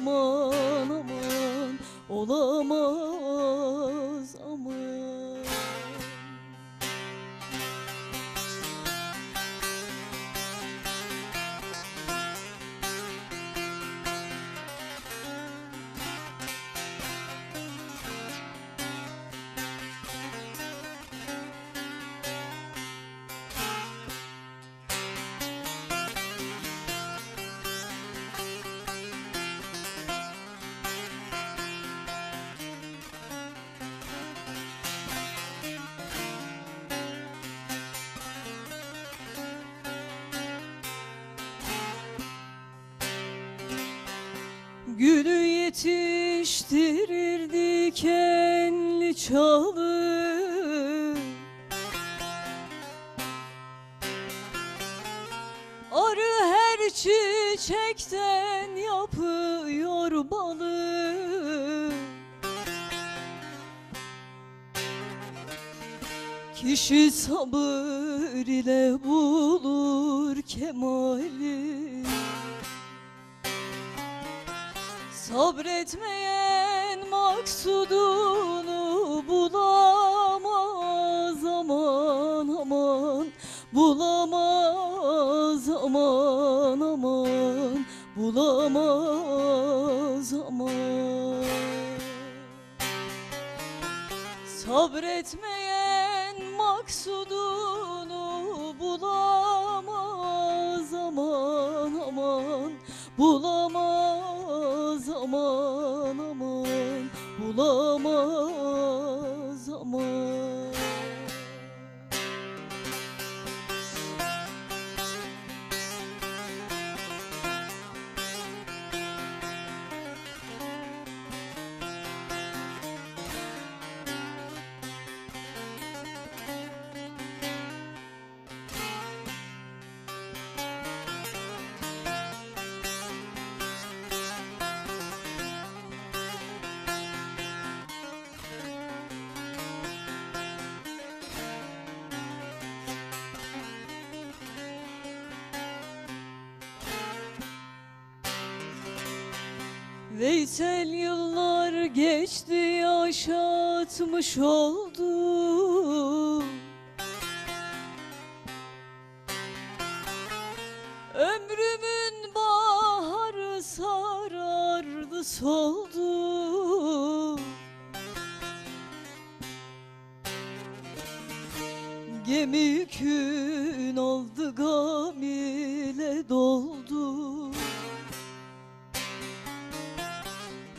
aman aman Olamaz yetiştirir dikenli çalı. Arı her çiçekten yapıyor balı. Kişi sabır ile bulur kemali. Sabretmeyen maksudunu bulamaz aman aman Bulamaz aman aman Bulamaz aman. Sabretmeyen maksudunu aman Veysel yıllar geçti yaşatmış oldu Ömrümün baharı sarardı soldu Gemi kün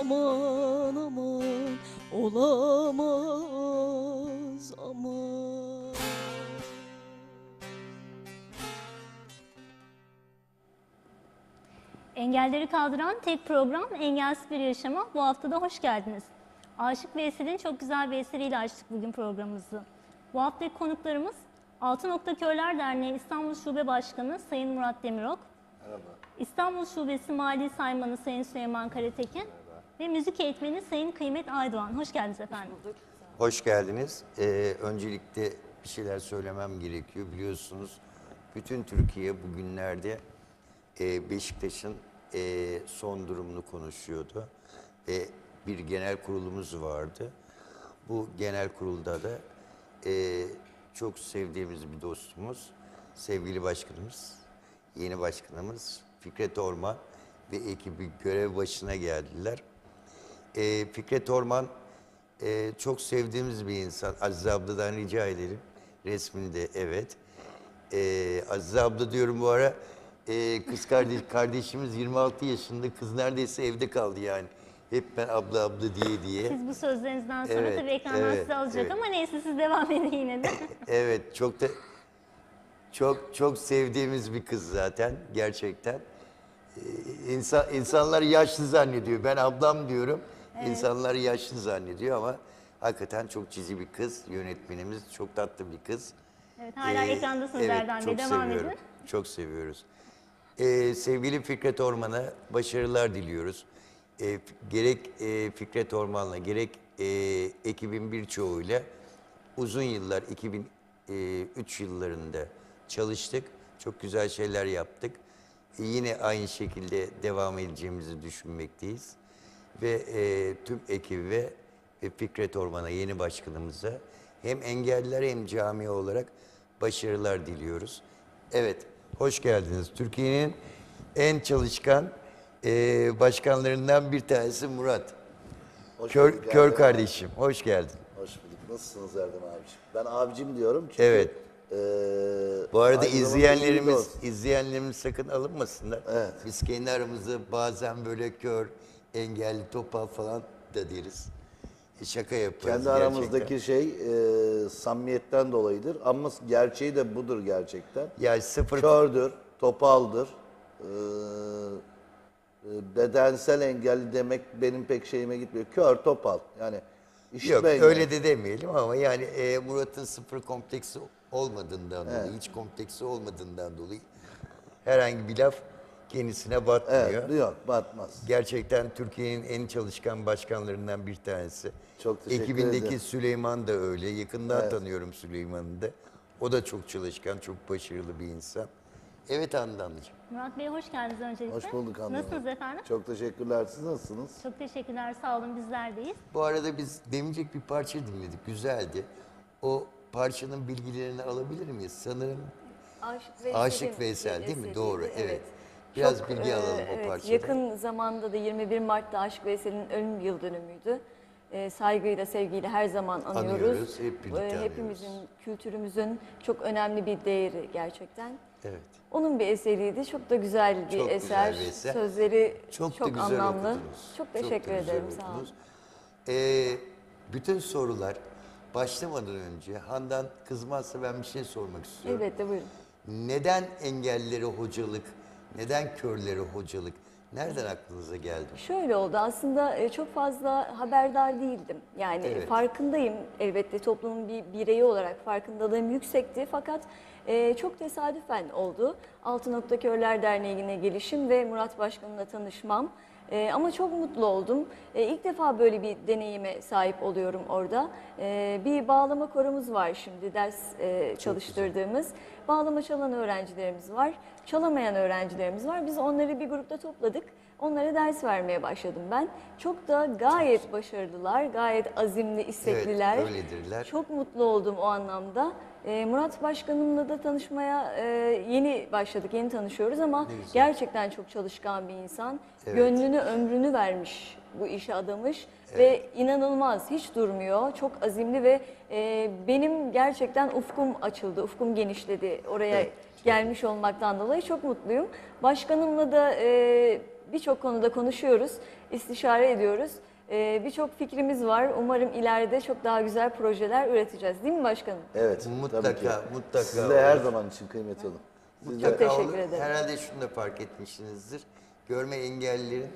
aman aman Olamaz aman Engelleri kaldıran tek program Engelsiz Bir Yaşama. Bu hafta da hoş geldiniz. Aşık Veysel'in çok güzel bir eseriyle açtık bugün programımızı. Bu haftaki konuklarımız Altı Nokta Körler Derneği İstanbul Şube Başkanı Sayın Murat Demirok. Merhaba. İstanbul Şubesi Mali Saymanı Sayın Süleyman Karatekin ve müzik eğitmeni Sayın Kıymet Aydoğan. Hoş geldiniz efendim. Hoş geldiniz. Ee, öncelikle bir şeyler söylemem gerekiyor. Biliyorsunuz bütün Türkiye bugünlerde e, Beşiktaş'ın e, son durumunu konuşuyordu. Ve bir genel kurulumuz vardı. Bu genel kurulda da e, çok sevdiğimiz bir dostumuz, sevgili başkanımız, yeni başkanımız Fikret Orman ve ekibi görev başına geldiler. E, Fikret Orman e, çok sevdiğimiz bir insan. Azize abladan rica edelim. Resminde evet. E, Azize abla diyorum bu ara. E, kız kardeş, kardeşimiz 26 yaşında. Kız neredeyse evde kaldı yani. Hep ben abla abla diye diye. Siz bu sözlerinizden sonra Evet, tabii ekrandan evet, sizi alacak evet. ama neyse siz devam edin yine de. Evet çok da çok çok sevdiğimiz bir kız zaten gerçekten. Ee, insan insanlar yaşlı zannediyor. Ben ablam diyorum. İnsanlar yaşlı zannediyor ama hakikaten çok cici bir kız. Yönetmenimiz çok tatlı bir kız. Evet, hala Ee, ekrandasınız evet, Erdem Bey. çok Devam seviyorum. edin. Çok seviyoruz. Ee, sevgili Fikret Orman'a başarılar diliyoruz. Ee, gerek e, Fikret Orman'la gerek e, ekibin birçoğuyla uzun yıllar 2003 yıllarında çalıştık. Çok güzel şeyler yaptık. E, yine aynı şekilde devam edeceğimizi düşünmekteyiz. Ve e, tüm ekibe ve Fikret Orman'a yeni başkanımıza hem engelliler hem cami olarak başarılar diliyoruz. Evet, hoş geldiniz. Türkiye'nin en çalışkan e, başkanlarından bir tanesi Murat. Hoş Kör, bulduk kör Erdem kardeşim, hoş geldin. Hoş bulduk. Nasılsınız Erdem abiciğim? Ben abicim diyorum çünkü... Evet. eee, Bu arada aynı izleyenlerimiz izleyenlerimiz sakın alınmasınlar. Evet. Biz kendi aramızda bazen böyle kör, engelli, topal falan da deriz. E, Şaka yaparız Kendi gerçekten. aramızdaki şey eee samimiyetten dolayıdır. Ama gerçeği de budur gerçekten. Ya sıfır Kördür, topaldır. eee, eee, bedensel engelli demek benim pek şeyime gitmiyor. Kör, topal. Yani işitme Yok engelli. öyle de demeyelim ama yani e, Murat'ın sıfır kompleksi olmadığından dolayı, hiç kompleksi olmadığından dolayı herhangi bir laf kendisine batmıyor. Evet, yok batmaz. Gerçekten Türkiye'nin en çalışkan başkanlarından bir tanesi. Çok teşekkür Ekibindeki ederim. Süleyman da öyle. Yakından Evet. tanıyorum Süleyman'ı da. O da çok çalışkan, çok başarılı bir insan. Evet Handan'cığım. Murat Bey hoş geldiniz öncelikle. Hoş bulduk Hanım. Nasılsınız efendim? Çok teşekkürler. Siz nasılsınız? Çok teşekkürler, sağ olun bizler deyiz. Bu arada biz demeyecek bir parça dinledik. Güzeldi. O parçanın bilgilerini alabilir miyiz? Sanırım Aşık Aşık Veysel değil mi? Doğru, evet. Biraz Çok, bilgi e, alalım o evet, parçadan. Yakın zamanda da 21 Mart'ta Aşık Veysel'in ölüm yıl dönümüydü. E, saygıyla, sevgiyle her zaman anıyoruz. Anıyoruz, hep birlikte E, anıyoruz. Hepimizin, kültürümüzün çok önemli bir değeri gerçekten. evet. Onun bir eseriydi. Çok da güzel bir Çok güzel eser. bir eser. Sözleri Çok, çok, da güzel anlamlı. okudunuz. Çok teşekkür güzel ederim. Sağ olun. Ee, bütün sorular başlamadan önce Handan kızmazsa ben bir şey sormak istiyorum. Elbette buyurun. Neden engellilere hocalık, neden körlere hocalık? Nereden aklınıza geldi? Şöyle oldu aslında e, çok fazla haberdar değildim. Yani Evet. farkındayım elbette toplumun bir bireyi olarak farkındalığım yüksekti fakat e, çok tesadüfen oldu. Altı Nokta Körler Derneği'ne gelişim ve Murat Başkan'la tanışmam. E, ama çok mutlu oldum. E, ilk defa böyle bir deneyime sahip oluyorum orada. E, bir bağlama korumuz var şimdi ders e, çalıştırdığımız. Bağlama çalan öğrencilerimiz var, çalamayan öğrencilerimiz var. Biz onları bir grupta topladık. Onlara ders vermeye başladım ben. Çok da gayet başarılılar, gayet azimli, istekliler. öyledirler. Çok mutlu oldum o anlamda. Ee, Murat Başkanımla da tanışmaya e, yeni başladık, yeni tanışıyoruz ama gerçekten çok çalışkan bir insan. Evet. Gönlünü, ömrünü vermiş, bu işe adamış ve inanılmaz, hiç durmuyor. Çok azimli ve e, benim gerçekten ufkum açıldı, ufkum genişledi oraya Evet. gelmiş olmaktan dolayı çok mutluyum. Başkanımla da e, birçok konuda konuşuyoruz, istişare ediyoruz. E, birçok fikrimiz var. Umarım ileride çok daha güzel projeler üreteceğiz. Değil mi başkanım? Evet. Mutlaka, tabii ki. mutlaka Sizle her olur. zaman için kıymet olun. Siz de- Mutlaka teşekkür olur. ederim. Herhalde şunu da fark etmişsinizdir. Görme engellilerin